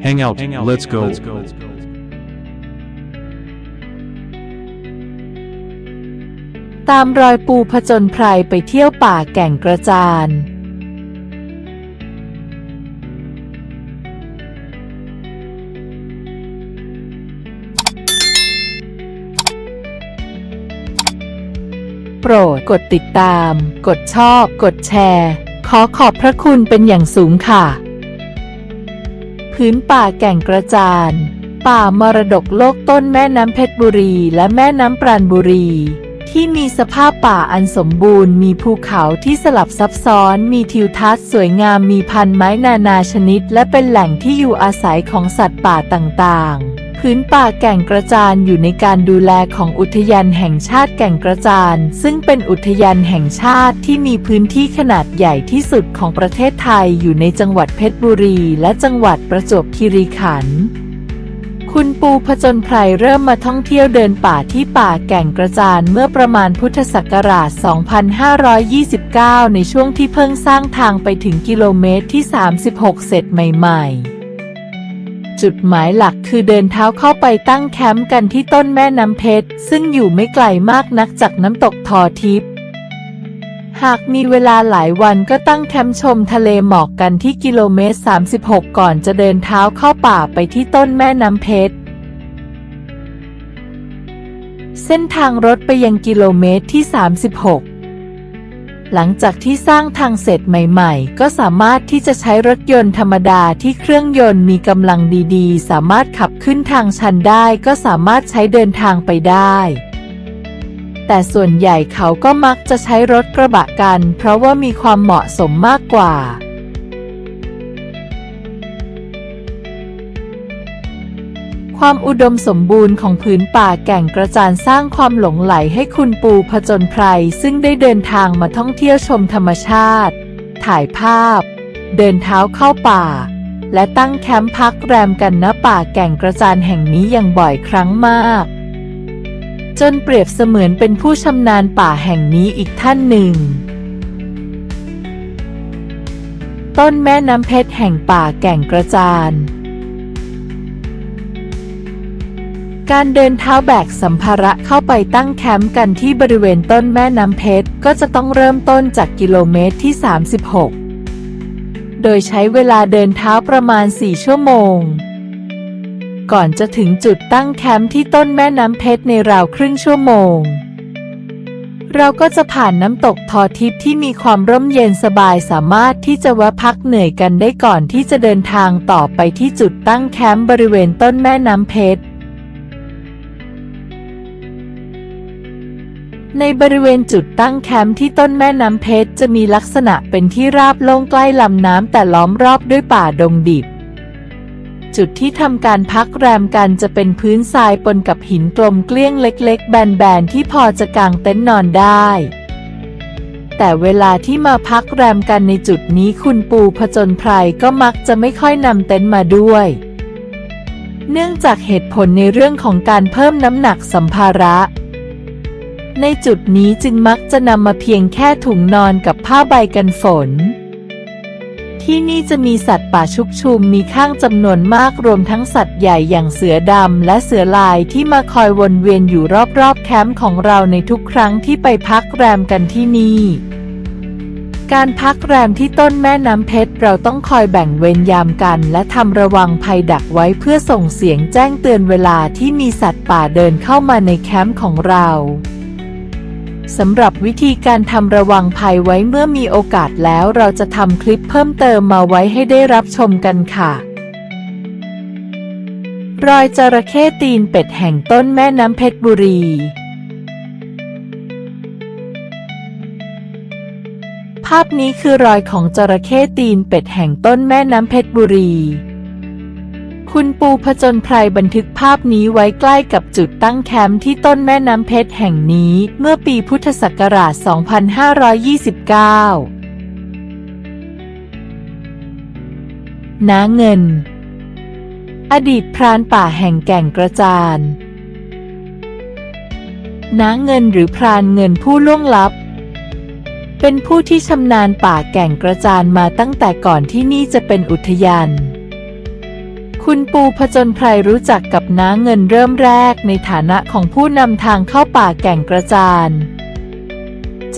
Hang out, let's go. ตามรอยปูผจญภัยไปเที่ยวป่าแก่งกระจาน โปรดกดติดตาม กดชอบ กดแชร์ ขอขอบพระคุณเป็นอย่างสูงค่ะ พื้นป่าแก่งกระจาน ป่ามรดกโลกต้นแม่น้ำเพชรบุรีและแม่น้ำปราณบุรี ที่มีสภาพป่าอันสมบูรณ์ มีภูเขาที่สลับซับซ้อน มีทิวทัศน์สวยงาม มีพันไม้นานาชนิด และเป็นแหล่งที่อยู่อาศัยของสัตว์ป่าต่างๆ พื้นป่าแก่งกระจานอยู่ในการดูแลของอุทยานแห่งชาติแก่งกระจาน ซึ่งเป็นอุทยานแห่งชาติที่มีพื้นที่ขนาดใหญ่ที่สุดของประเทศไทยอยู่ในจังหวัดเพชรบุรี และจังหวัดประจวบคีรีขันธ์คุณปูผจญภัยเริ่มมาท่องเที่ยวเดินป่าที่ป่าแก่งกระจานเมื่อประมาณพุทธศักราช 2529 ในช่วงที่เพิ่งสร้างทางไปถึงกิโลเมตรที่ 36 เสร็จใหม่ ๆ จุดหมายหลักคือเดินเท้าเข้าไปตั้งแคมป์กันที่ต้นแม่น้ำเพชร ซึ่งอยู่ไม่ไกลมากนักจากน้ำตกทอทิพย์หากมีเวลาหลายวันก็ตั้งแคมป์ชมทะเลหมอกกันที่กิโลเมตร 36 ก่อนจะเดินเท้าเข้าป่าไปที่ต้นแม่น้ำเพชร เส้นทางรถไปยังกิโลเมตรที่ 36 หลังจากที่สร้างทางเสร็จใหม่ๆ ก็สามารถที่จะใช้รถยนต์ธรรมดาที่เครื่องยนต์มีกำลังดีๆ สามารถขับขึ้นทางชันได้ก็สามารถใช้เดินทางไปได้แต่ส่วนใหญ่เขาก็มักจะใช้รถกระบะกัน เพราะว่ามีความเหมาะสมมากกว่า ความอุดมสมบูรณ์ของผืนป่าแก่งกระจานสร้างความหลงไหลให้คุณปูผจญภัยซึ่งได้เดินทางมาท่องเที่ยวชมธรรมชาติ ถ่ายภาพ เดินเท้าเข้าป่า และตั้งแคมป์พักแรมกันณป่าแก่งกระจานแห่งนี้อย่างบ่อยครั้งมาก จนเปรียบเสมือนเป็นผู้ชำนาญป่าแห่งนี้อีกท่านหนึ่งต้นแม่น้ำเพชรแห่งป่าแก่งกระจาน การเดินเท้าแบกสัมภาระเข้าไปตั้งแคมป์กันที่บริเวณต้นแม่น้ำเพชร ก็จะต้องเริ่มต้นจากกิโลเมตรที่ 36 โดยใช้เวลาเดินเท้าประมาณ 4 ชั่วโมง ก่อนจะถึงจุดตั้งแคมป์ที่ต้นแม่น้ำเพชรในราวครึ่งชั่วโมง เราก็จะผ่านน้ำตกทอทิพย์ที่มีความร่มเย็นสบายสามารถที่จะแวะพักเหนื่อยกันได้ก่อนที่จะเดินทางต่อไปที่จุดตั้งแคมป์บริเวณต้นแม่น้ำเพชร ในบริเวณจุดตั้งแคมป์ที่ต้นแม่น้ำเพชรจะมีลักษณะเป็นที่ราบโล่งใกล้ลำน้ำแต่ล้อมรอบด้วยป่าดงดิบ จุดที่ทำการพักแรมกันจะเป็นพื้นทรายปนกับหินกลมเกลี้ยงเล็ก ๆ แบนๆที่พอจะกางเต็นท์นอนได้ แต่เวลาที่มาพักแรมกันในจุดนี้คุณปูผจญภัยก็มักจะไม่ค่อยนำเต็นท์มาด้วย เนื่องจากเหตุผลในเรื่องของการเพิ่มน้ำหนักสัมภาระ ในจุดนี้จึงมักจะนำมาเพียงแค่ถุงนอนกับผ้าใบกันฝน ที่นี่จะมีสัตว์ป่าชุกชุมมีข้างจำนวนมากรวมทั้งสัตว์ใหญ่อย่างเสือดำและเสือลายที่มาคอยวนเวียนอยู่รอบๆแคมป์ของเราในทุกครั้งที่ไปพักแรมกันที่นี่การพักแรมที่ต้นแม่น้ำเพชรเราต้องคอยแบ่งเวรยามกัน และทำระวังภัยดักไว้เพื่อส่งเสียงแจ้งเตือนเวลาที่มีสัตว์ป่าเดินเข้ามาในแคมป์ของเรา สำหรับวิธีการทำระวังภัยไว้เมื่อมีโอกาสแล้วเราจะทำคลิปเพิ่มเติมมาไว้ให้ได้รับชมกันค่ะ รอยจระเข้ตีนเป็ดแห่งต้นแม่น้ำเพชรบุรี ภาพนี้คือรอยของจระเข้ตีนเป็ดแห่งต้นแม่น้ำเพชรบุรี คุณปูผจญภัยบันทึกภาพนี้ไว้ใกล้กับจุดตั้งแคมป์ที่ต้นแม่น้ำเพชรแห่งนี้ เมื่อปีพุทธศักราช 2529 น้าเงิน อดีตพรานป่าแห่งแก่งกระจานน้าเงินหรือพรานเงินผู้ล่วงลับ เป็นผู้ที่ชำนาญป่าแก่งกระจานมาตั้งแต่ก่อนที่นี่จะเป็นอุทยาน คุณปูผจญภัยรู้จักกับน้าเงินเริ่มแรกในฐานะของผู้นำทางเข้าป่าแก่งกระจาน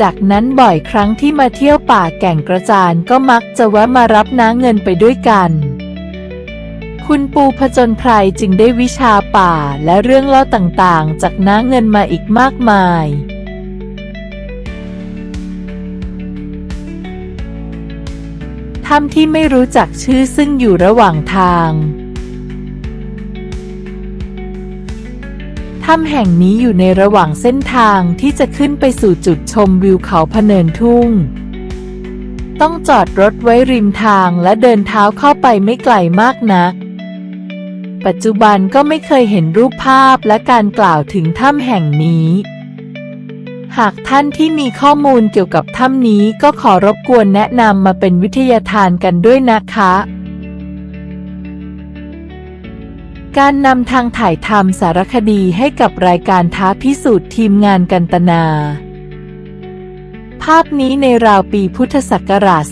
จากนั้นบ่อยครั้งที่มาเที่ยวป่าแก่งกระจานก็มักจะแวะมารับน้าเงินไปด้วยกัน คุณปูผจญภัยจึงได้วิชาป่าและเรื่องเล่าต่างๆ จากน้าเงินมาอีกมากมายถ้ำที่ไม่รู้จักชื่อซึ่งอยู่ระหว่างทาง ถ้ำแห่งนี้อยู่ในระหว่างเส้นทางที่จะขึ้นไปสู่จุดชมวิวเขาพเนินทุ่ง ต้องจอดรถไว้ริมทางและเดินเท้าเข้าไปไม่ไกลมากนัก ปัจจุบันก็ไม่เคยเห็นรูปภาพและการกล่าวถึงถ้ำแห่งนี้ หากท่านที่มีข้อมูลเกี่ยวกับถ้ำนี้ก็ขอรบกวนแนะนำมาเป็นวิทยาทานกันด้วยนะคะ การนำทางถ่ายทำสารคดีให้กับรายการท้าพิสูจน์ทีมงานกันตนา ภาพนี้ในราวปีพุทธศักราช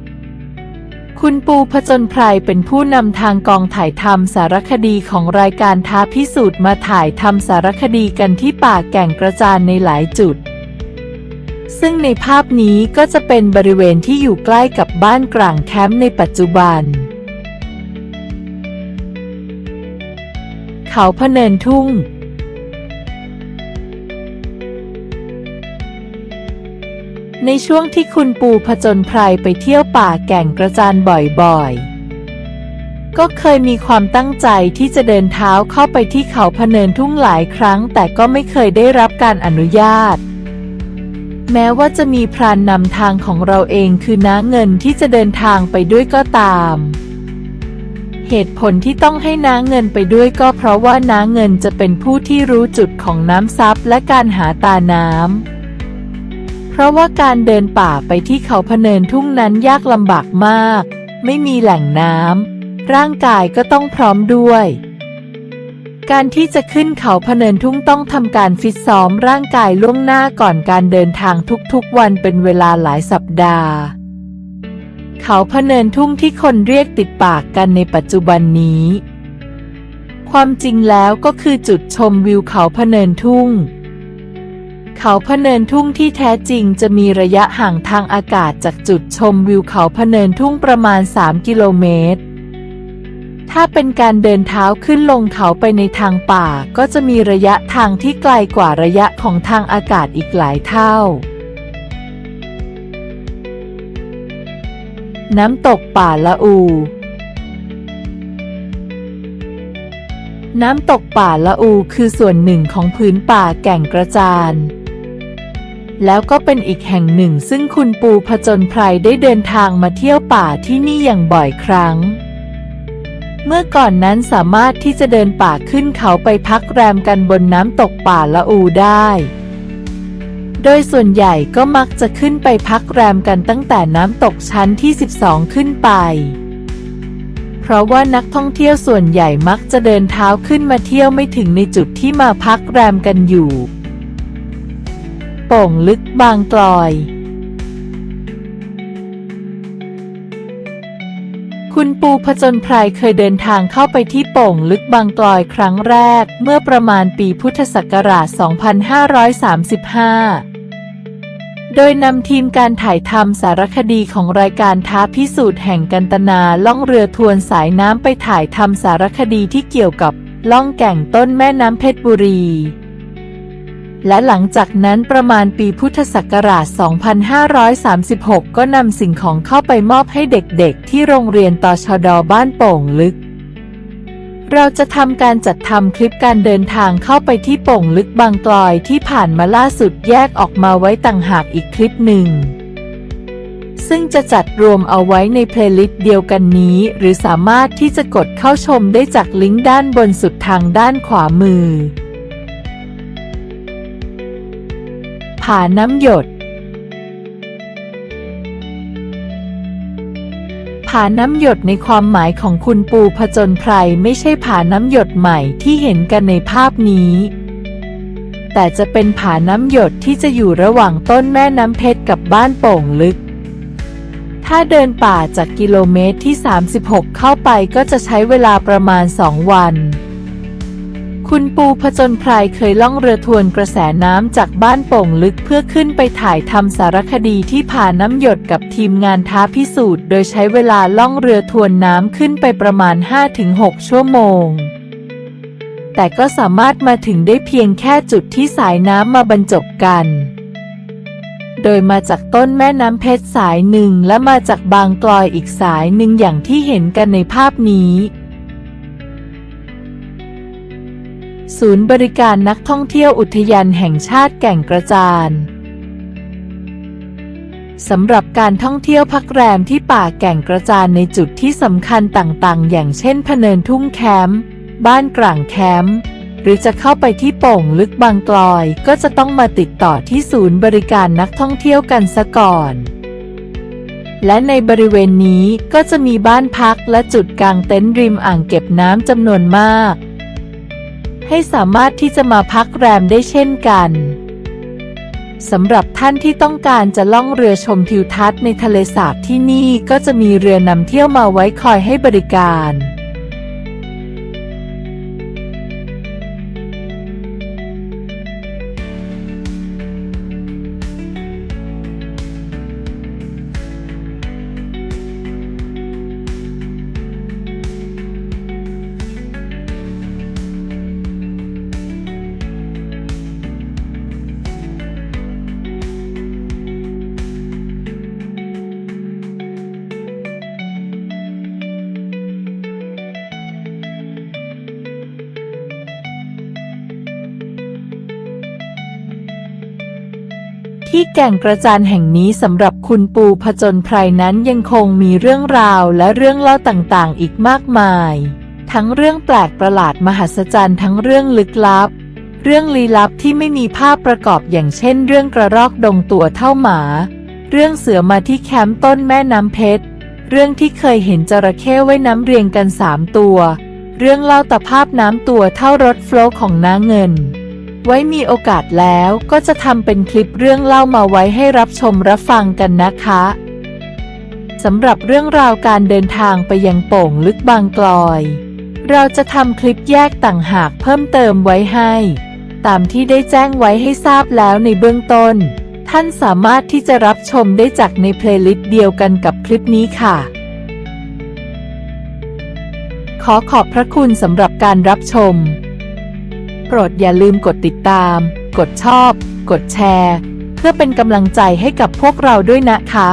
2535 คุณปูผจญภัยเป็นผู้นำทางกองถ่ายทำสารคดีของรายการท้าพิสูจน์มาถ่ายทำสารคดีกันที่ป่าแก่งกระจานในหลายจุดซึ่งในภาพนี้ก็จะเป็นบริเวณที่อยู่ใกล้กับบ้านกลางแคมป์ในปัจจุบัน เขาพเนินทุ่งในช่วงที่คุณปูผจญภัยไปเที่ยวป่าแก่งกระจานบ่อยๆ ก็เคยมีความตั้งใจที่จะเดินเท้าเข้าไปที่เขาพเนินทุ่งหลายครั้ง แต่ก็ไม่เคยได้รับการอนุญาต แม้ว่าจะมีพรานนำทางของเราเองคือน้าเงินที่จะเดินทางไปด้วยก็ตาม เหตุผลที่ต้องให้น้าเงินไปด้วยก็เพราะว่าน้าเงินจะเป็นผู้ที่รู้จุดของน้ำซับและการหาตาน้ำ เพราะว่าการเดินป่าไปที่เขาพเนินทุ่งนั้นยากลำบากมาก ไม่มีแหล่งน้ำ ร่างกายก็ต้องพร้อมด้วย การที่จะขึ้นเขาพเนินทุ่งต้องทำการฟิตซ้อมร่างกายล่วงหน้าก่อนการเดินทางทุกๆวันเป็นเวลาหลายสัปดาห์ เขาพเนินทุ่งที่คนเรียกติดปากกันในปัจจุบันนี้ ความจริงแล้วก็คือจุดชมวิวเขาพเนินทุ่ง เขาพเนินทุ่งที่แท้จริงจะมีระยะห่างทางอากาศจากจุดชมวิวเขาพเนินทุ่งประมาณ 3 กิโลเมตร ถ้าเป็นการเดินเท้าขึ้นลงเขาไปในทางป่าก็จะมีระยะทางที่ไกลกว่าระยะของทางอากาศอีกหลายเท่า น้ำตกป่าละอู น้ำตกป่าละอูคือส่วนหนึ่งของพื้นป่าแก่งกระจาน แล้วก็เป็นอีกแห่งหนึ่งซึ่งคุณปูผจญภัยได้เดินทางมาเที่ยวป่าที่นี่อย่างบ่อยครั้ง เมื่อก่อนนั้นสามารถที่จะเดินป่าขึ้นเขาไปพักแรมกันบนน้ำตกป่าละอูได้ โดยส่วนใหญ่ก็มักจะขึ้นไปพักแรมกันตั้งแต่น้ำตกชั้นที่ 12 ขึ้นไป เพราะว่านักท่องเที่ยวส่วนใหญ่มักจะเดินเท้าขึ้นมาเที่ยวไม่ถึงในจุดที่มาพักแรมกันอยู่ โป่งลึกบางกลอย คุณปูผจญภัยเคยเดินทางเข้าไปที่โป่งลึกบางกลอยครั้งแรก เมื่อประมาณปีพุทธศักราช 2535 โดยนำทีมการถ่ายทำสารคดีของรายการท้าพิสูจน์แห่งกันตนาล่องเรือทวนสายน้ำไปถ่ายทำสารคดีที่เกี่ยวกับล่องแก่งต้นแม่น้ำเพชรบุรี และหลังจากนั้นประมาณปีพุทธศักราช 2536 ก็นำสิ่งของเข้าไปมอบให้เด็กๆ ที่โรงเรียนตชดบ้านโป่งลึก เราจะทำการจัดทำคลิปการเดินทางเข้าไปที่โป่งลึกบางกลอยที่ผ่านมาล่าสุดแยกออกมาไว้ต่างหากอีกคลิปหนึ่งซึ่งจะจัดรวมเอาไว้ในเพลย์ลิสต์เดียวกันนี้ หรือสามารถที่จะกดเข้าชมได้จากลิงก์ด้านบนสุดทางด้านขวามือาน้ำหยด ผาน้ำหยดในความหมายของคุณปูผจญภัยไม่ใช่ผาน้ำหยดใหม่ที่เห็นกันในภาพนี้ แต่จะเป็นผาน้ำหยดที่จะอยู่ระหว่างต้นแม่น้ำเพชรกับบ้านโป่งลึกถ้าเดินป่าจากกิโลเมตรที่ 36 เข้าไปก็จะใช้เวลาประมาณ 2 วัน คุณปูผจญภัยเคยล่องเรือทวนกระแสน้ำจากบ้านโป่งลึกเพื่อขึ้นไปถ่ายทำสารคดีที่ผ่าน้ำหยดกับทีมงานท้าพิสูจน์ โดยใช้เวลาล่องเรือทวนน้ำขึ้นไปประมาณ 5-6 ชั่วโมง แต่ก็สามารถมาถึงได้เพียงแค่จุดที่สายน้ำมาบรรจบกัน โดยมาจากต้นแม่น้ำเพชรสายหนึ่งและมาจากบางกลอยอีกสายหนึ่งอย่างที่เห็นกันในภาพนี้ ศูนย์บริการนักท่องเที่ยวอุทยานแห่งชาติแก่งกระจานสำหรับการท่องเที่ยวพักแรมที่ป่าแก่งกระจานในจุดที่สำคัญต่างๆ อย่างเช่นพเนินทุ่งแคมป์บ้านกลางแคมป์หรือจะเข้าไปที่โป่งลึกบางกลอย ก็จะต้องมาติดต่อที่ศูนย์บริการนักท่องเที่ยวกันซะก่อน และในบริเวณนี้ก็จะมีบ้านพักและจุดกางเต็นท์ริมอ่างเก็บน้ำจำนวนมาก ให้สามารถที่จะมาพักแรมได้เช่นกันสำหรับท่านที่ต้องการจะล่องเรือชมทิวทัศน์ในทะเลสาบที่นี่ก็จะมีเรือนำเที่ยวมาไว้คอยให้บริการ ที่แก่งกระจานแห่งนี้สำหรับคุณปูผจญภัยนั้นยังคงมีเรื่องราวและเรื่องเล่าต่างๆ อีกมากมาย ทั้งเรื่องแปลกประหลาดมหัศจรรย์ทั้งเรื่องลึกลับ เรื่องลี้ลับที่ไม่มีภาพประกอบอย่างเช่น เรื่องกระรอกดงตัวเท่าหมา เรื่องเสือมาที่แคมป์ต้นแม่น้ำเพชร เรื่องที่เคยเห็นจระเข้ไว้น้ำเรียงกันสามตัว เรื่องเล่าตะภาพน้ำตัวเท่ารถโฟล์ของน้าเงิน ไว้มีโอกาสแล้วก็จะทำเป็นคลิปเรื่องเล่ามาไว้ให้รับชมรับฟังกันนะคะสำหรับเรื่องราวการเดินทางไปยังโป่งลึกบางกลอย เราจะทำคลิปแยกต่างหากเพิ่มเติมไว้ให้ ตามที่ได้แจ้งไว้ให้ทราบแล้วในเบื้องต้น ท่านสามารถที่จะรับชมได้จากในเพลย์ลิสต์เดียวกันกับคลิปนี้ค่ะ ขอขอบพระคุณสำหรับการรับชม โปรดอย่าลืมกดติดตาม กดชอบ กดแชร์ เพื่อเป็นกำลังใจให้กับพวกเราด้วยนะคะ